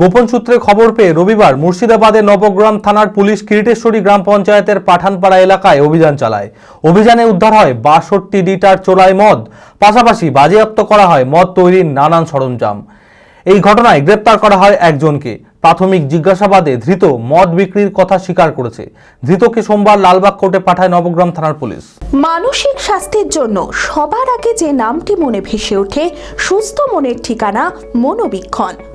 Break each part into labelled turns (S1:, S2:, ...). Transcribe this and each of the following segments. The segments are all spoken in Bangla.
S1: গোপন সূত্রে খবর পেয়ে রবিবার মুর্শিদাবাদের নবগ্রাম থানার পুলিশ কিরিটেশ্বরী গ্রাম পঞ্চায়েতের পাঠানপাড়া এলাকায় অভিযান চালায়। অভিযানে উদ্ধার হয় বাষট্টি লিটার চোলাই মদ। পাশাপাশি বাজেয়াপ্ত করা হয় মদ তৈরির নানান সরঞ্জাম। এই ঘটনায় গ্রেপ্তার করা হয় একজনকে। প্রাথমিক জিজ্ঞাসাবাদে ধৃত মদ বিক্রির কথা স্বীকার করেছে। ধৃতকে সোমবার লালবাগ কোর্টে পাঠায় নবগ্রাম থানার পুলিশ।
S2: মানসিক স্বাস্থ্যের জন্য সবার আগে যে নামটি মনে ভেসে ওঠে, সুস্থ মনের ঠিকানা মনোবীক্ষণ।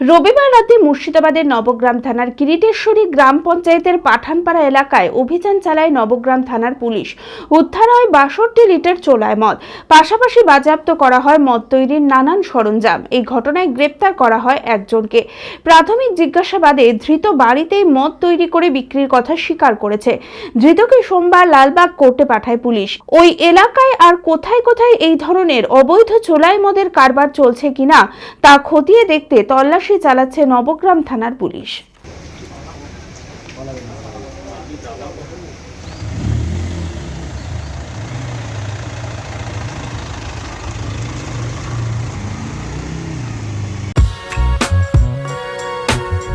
S3: রবিবার রাতে মুর্শিদাবাদের নবগ্রাম থানার কিরিটেশ্বরী গ্রাম পঞ্চায়েতের পাঠানপাড়া এলাকায় অভিযান চালায় নবগ্রাম থানার পুলিশ। উদ্ধার হয় বাষট্টি লিটার চোলায় মদ। পাশাপাশি বাজেয়াপ্ত করা হয় মদ তৈরির নানান সরঞ্জাম। এই ঘটনায় গ্রেপ্তার করা হয় একজনকে। প্রাথমিক জিজ্ঞাসাবাদে ধৃত বাড়িতেই মদ তৈরি করে বিক্রির কথা স্বীকার করেছে। ধৃতকে সোমবার লালবাগ কোর্টে পাঠায় পুলিশ। ওই এলাকায় আর কোথায় কোথায় এই ধরনের অবৈধ চোলাই মদের কারবার চলছে কিনা তা খতিয়ে দেখতে তল্লাশি চালাচ্ছে নবগ্রাম থানার police.